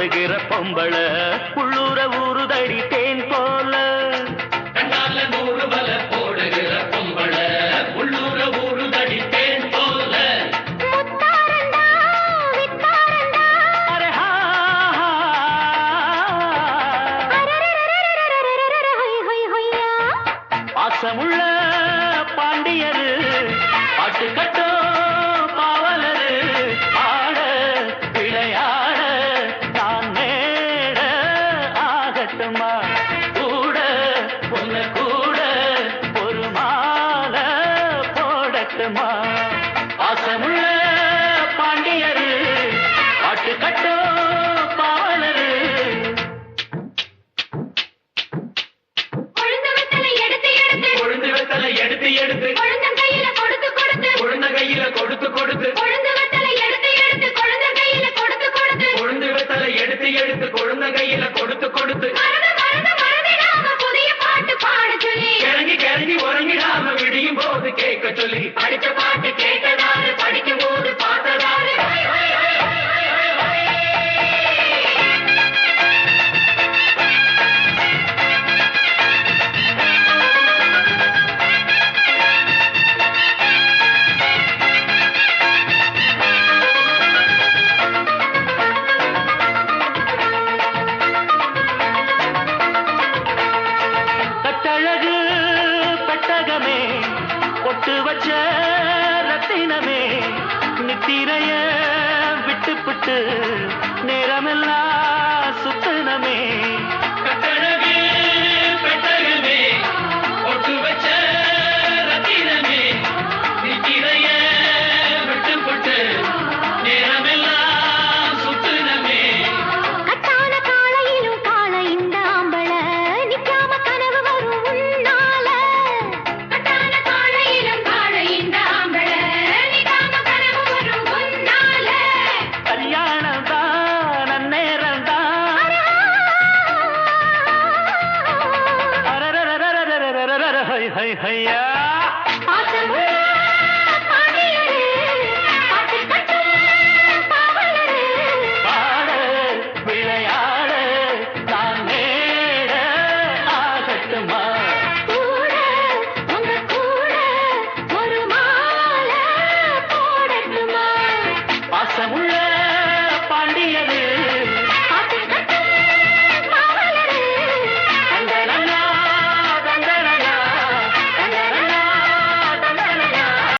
போடுகிற பொம்பள உள்ளூர ஊறுதடி தேன் போல. நேரமெல்லாம் சுத்தனமே. hey, hey, yeah.